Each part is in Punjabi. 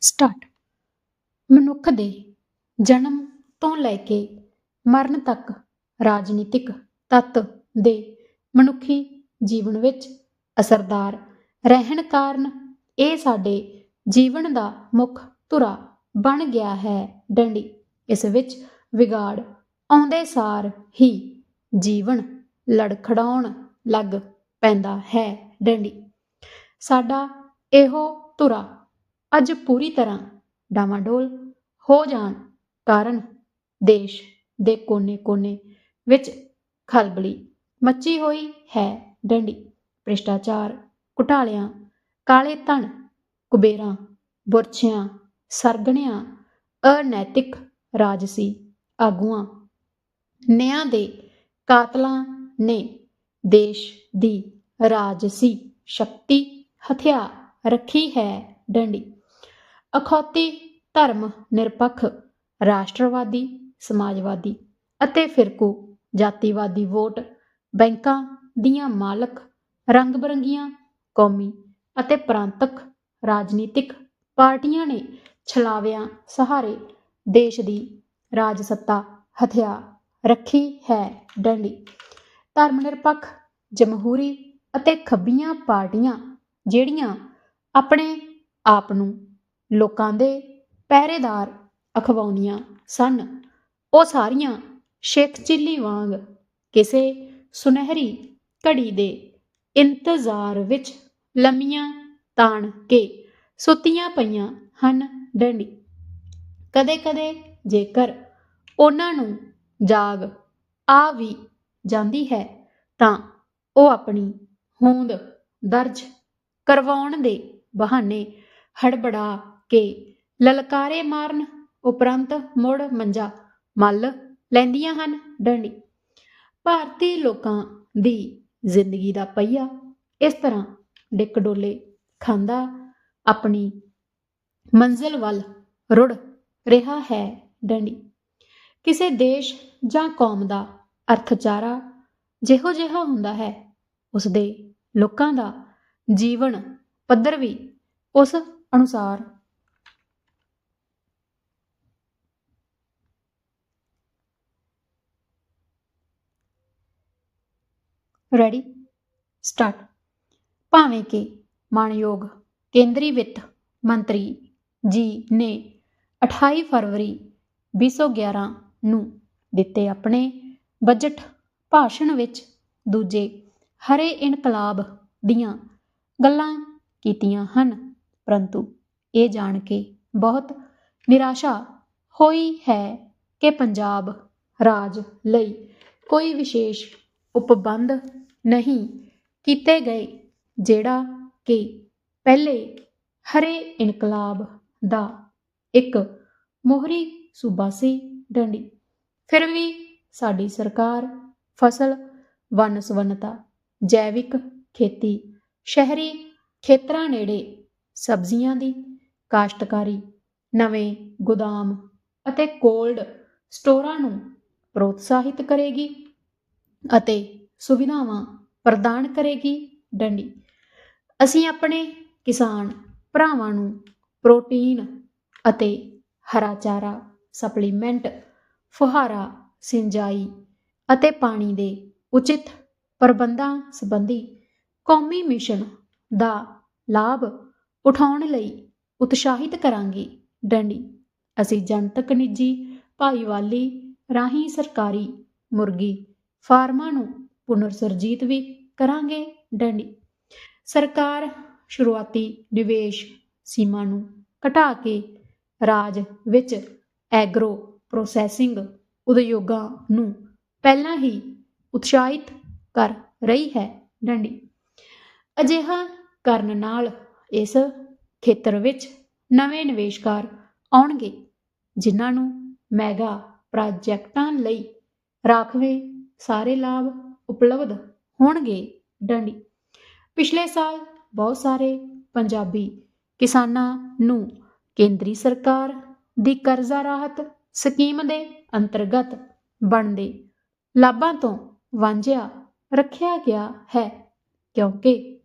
ਸਟਾਰਟ ਮਨੁੱਖ ਦੇ ਜਨਮ ਤੋਂ ਲੈ ਕੇ ਮਰਨ ਤੱਕ ਰਾਜਨੀਤਿਕ ਤੱਤ ਦੇ ਮਨੁੱਖੀ ਜੀਵਨ ਵਿੱਚ ਅਸਰਦਾਰ ਰਹਿਣ ਕਾਰਨ ਇਹ ਸਾਡੇ ਜੀਵਨ ਦਾ ਮੁੱਖ ਧੁਰਾ ਬਣ ਗਿਆ ਹੈ ਡੰਡੀ। ਇਸ ਵਿੱਚ ਵਿਗਾੜ ਆਉਂਦੇ ਸਾਰ ਹੀ ਜੀਵਨ ਲੜਖੜਾਉਣ ਲੱਗ ਪੈਂਦਾ ਹੈ ਡੰਡੀ। ਸਾਡਾ ਇਹੋ ਧੁਰਾ ਅੱਜ ਪੂਰੀ ਤਰ੍ਹਾਂ ਡਾਵਾਡੋਲ ਹੋ ਜਾਣ ਕਾਰਨ ਦੇਸ਼ ਦੇ ਕੋਨੇ-ਕੋਨੇ ਵਿੱਚ ਖਲਬਲੀ ਮੱਚੀ ਹੋਈ ਹੈ ਡੰਡੀ। ਭ੍ਰਿਸ਼ਟਾਚਾਰ, ਘੁਟਾਲਿਆਂ, ਕਾਲੇ ਧਨ, ਕੁਬੇਰਾਂ, ਬੁਰਛਿਆਂ, ਸਰਗਣਿਆਂ, ਅਨੈਤਿਕ ਰਾਜਸੀ ਆਗੂਆਂ, ਨਿਆਂ ਦੇ ਕਾਤਲਾਂ ਨੇ ਦੇਸ਼ ਦੀ ਰਾਜਸੀ ਸ਼ਕਤੀ ਹਥਿਆ ਰੱਖੀ ਹੈ ਡੰਡੀ। ਅਖੌਤੀ ਧਰਮ ਨਿਰਪੱਖ, ਰਾਸ਼ਟਰਵਾਦੀ, ਸਮਾਜਵਾਦੀ ਅਤੇ ਫਿਰਕੂ ਜਾਤੀਵਾਦੀ ਵੋਟ ਬੈਂਕਾਂ ਦੀਆਂ ਮਾਲਕ ਰੰਗ ਬਰੰਗੀਆਂ ਕੌਮੀ ਅਤੇ ਪ੍ਰਾਂਤਕ ਰਾਜਨੀਤਿਕ ਪਾਰਟੀਆਂ ਨੇ ਛਲਾਵਿਆਂ ਸਹਾਰੇ ਦੇਸ਼ ਦੀ ਰਾਜ ਸੱਤਾ ਹਥਿਆ ਰੱਖੀ ਹੈ ਡੰਡੀ। ਧਰਮ ਨਿਰਪੱਖ, ਜਮਹੂਰੀ ਅਤੇ ਖੱਬੀਆਂ ਪਾਰਟੀਆਂ ਜਿਹੜੀਆਂ ਆਪਣੇ ਆਪ ਨੂੰ ਲੋਕਾਂ ਦੇ ਪਹਿਰੇਦਾਰ ਅਖਵਾਉਂਦੀਆਂ ਸਨ। ਉਹ ਸਾਰੀਆਂ ਸ਼ੇਖ ਚਿੱਲੀ ਵਾਂਗ ਕਿਸੇ ਸੁਨਹਿਰੀ ਘੜੀ ਦੇ ਇੰਤਜ਼ਾਰ ਵਿੱਚ ਲੰਮੀਆਂ ਤਾਣ ਕੇ ਸੁੱਤੀਆਂ ਪਈਆਂ ਹਨ ਡੰਡੀ। ਕਦੇ-ਕਦੇ ਜੇਕਰ ਉਹਨਾਂ ਨੂੰ ਜਾਗ ਆ ਵੀ ਜਾਂਦੀ ਹੈ ਤਾਂ ਉਹ ਆਪਣੀ ਹੋਂਦ ਦਰਜ ਕਰਵਾਉਣ ਦੇ ਬਹਾਨੇ ਹੜਬੜਾ ਕੇ ਲਲਕਾਰੇ ਮਾਰਨ ਉਪਰੰਤ ਮੁੜ ਮੰਜਾ ਮੱਲ ਲੈਂਦੀਆਂ ਹਨ ਡੰਡੀ। ਭਾਰਤੀ ਲੋਕਾਂ ਦੀ ਜ਼ਿੰਦਗੀ ਦਾ ਪਹੀਆ ਇਸ ਤਰ੍ਹਾਂ ਡਿੱਕ ਡੋਲੇ ਖਾਂਦਾ ਆਪਣੀ ਮੰਜ਼ਿਲ ਵੱਲ ਰੁੜ ਰਿਹਾ ਹੈ ਡੰਡੀ। ਕਿਸੇ ਦੇਸ਼ ਜਾਂ ਕੌਮ ਦਾ ਅਰਥਚਾਰਾ ਜਿਹੋ ਜਿਹਾ ਹੁੰਦਾ ਹੈ ਉਸ ਦੇ ਲੋਕਾਂ ਦਾ ਜੀਵਨ ਪੱਧਰ ਵੀ ਉਸ ਅਨੁਸਾਰ ਰੈਡੀ ਸਟਾਰਟ ਭਾਵੇਂ ਕਿ ਮਾਨਯੋਗ ਕੇਂਦਰੀ ਵਿੱਤ ਮੰਤਰੀ ਜੀ ਨੇ 28 ਫਰਵਰੀ 2011 ਨੂੰ ਦਿੱਤੇ ਆਪਣੇ ਬਜਟ ਭਾਸ਼ਣ ਵਿੱਚ ਦੂਜੇ ਹਰੇ ਇਨਕਲਾਬ ਦੀਆਂ ਗੱਲਾਂ ਕੀਤੀਆਂ ਹਨ। ਪਰੰਤੂ ਇਹ ਜਾਣ ਕੇ ਬਹੁਤ ਨਿਰਾਸ਼ਾ ਹੋਈ ਹੈ ਕਿ ਪੰਜਾਬ ਰਾਜ ਲਈ ਕੋਈ ਵਿਸ਼ੇਸ਼ ਉਪਬੰਧ ਨਹੀਂ ਕੀਤੇ ਗਏ, ਜਿਹੜਾ ਕਿ ਪਹਿਲੇ ਹਰੇ ਇਨਕਲਾਬ ਦਾ ਇੱਕ ਮੋਹਰੀ ਸੂਬਾ ਸੀ ਡੰਡੀ। ਫਿਰ ਵੀ ਸਾਡੀ ਸਰਕਾਰ ਫਸਲ ਵਨਸਵਨਤਾ ਜੈਵਿਕ ਖੇਤੀ, ਸ਼ਹਿਰੀ ਖੇਤਰਾਂ ਨੇੜੇ ਸਬਜ਼ੀਆਂ ਦੀ ਕਾਸ਼ਤਕਾਰੀ, ਨਵੇਂ ਗੋਦਾਮ ਅਤੇ ਕੋਲਡ ਸਟੋਰਾਂ ਨੂੰ ਪ੍ਰੋਤਸਾਹਿਤ ਕਰੇਗੀ। ਅਤੇ ਸੁਵਿਧਾਵਾਂ ਪ੍ਰਦਾਨ ਕਰੇਗੀ ਡੰਡੀ। ਅਸੀਂ ਆਪਣੇ ਕਿਸਾਨ ਭਰਾਵਾਂ ਨੂੰ ਪ੍ਰੋਟੀਨ ਅਤੇ ਹਰਾ ਚਾਰਾ, ਸਪਲੀਮੈਂਟ, ਫੁਹਾਰਾ, ਸਿੰਜਾਈ ਅਤੇ ਪਾਣੀ ਦੇ ਉਚਿਤ ਪ੍ਰਬੰਧਾਂ ਸੰਬੰਧੀ ਕੌਮੀ ਮਿਸ਼ਨ ਦਾ ਲਾਭ ਉਠਾਉਣ ਲਈ ਉਤਸ਼ਾਹਿਤ ਕਰਾਂਗੇ ਡੰਡੀ। ਅਸੀਂ ਜਨਤਕ, ਨਿੱਜੀ, ਭਾਈਵਾਲੀ ਰਾਹੀਂ ਸਰਕਾਰੀ ਮੁਰਗੀ ਫਾਰਮਾਂ ਨੂੰ ਪੁਨਰ ਸਰਜੀਤ ਵੀ ਕਰਾਂਗੇ ਡੰਡੀ। ਸਰਕਾਰ ਸ਼ੁਰੂਆਤੀ ਨਿਵੇਸ਼ ਸੀਮਾ ਨੂੰ ਘਟਾ ਕੇ ਰਾਜ ਵਿੱਚ ਐਗਰੋ ਪ੍ਰੋਸੈਸਿੰਗ ਉਦਯੋਗਾਂ ਨੂੰ ਪਹਿਲਾਂ ਹੀ ਉਤਸ਼ਾਹਿਤ ਕਰ ਰਹੀ ਹੈ ਡੰਡੀ। ਅਜਿਹਾ ਕਰਨ ਨਾਲ ਇਸ ਖੇਤਰ ਵਿੱਚ ਨਵੇਂ ਨਿਵੇਸ਼ਕਾਰ ਆਉਣਗੇ, ਜਿਨ੍ਹਾਂ ਨੂੰ ਮੈਗਾ ਪ੍ਰਾਜੈਕਟਾਂ ਲਈ ਰਾਖਵੇਂ ਸਾਰੇ ਲਾਭ ਉਪਲਬਧ ਹੋਣਗੇ। ਡੰਡੀ। ਪਿਛਲੇ ਸਾਲ ਬਹੁਤ ਸਾਰੇ ਪੰਜਾਬੀ ਕਿਸਾਨਾਂ ਨੂੰ ਕੇਂਦਰੀ ਸਰਕਾਰ ਦੀ ਕਰਜ਼ਾ ਰਾਹਤ ਸਕੀਮ ਦੇ ਅੰਤਰਗਤ ਬਣਦੇ ਲਾਭਾਂ ਤੋਂ ਵਾਂਝਿਆ ਰੱਖਿਆ ਗਿਆ ਹੈ ਕਿਉਂਕਿ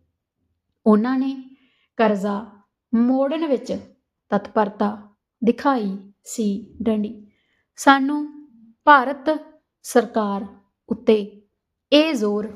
ਉਹਨਾਂ ਨੇ ਕਰਜ਼ਾ ਮੋੜਨ ਵਿੱਚ ਤਤਪਰਤਾ ਦਿਖਾਈ ਸੀ। ਡੰਡੀ। ਸਾਨੂੰ ਭਾਰਤ ਸਰਕਾਰ ਉੱਤੇ। ਇਹ ਜ਼ੋਰ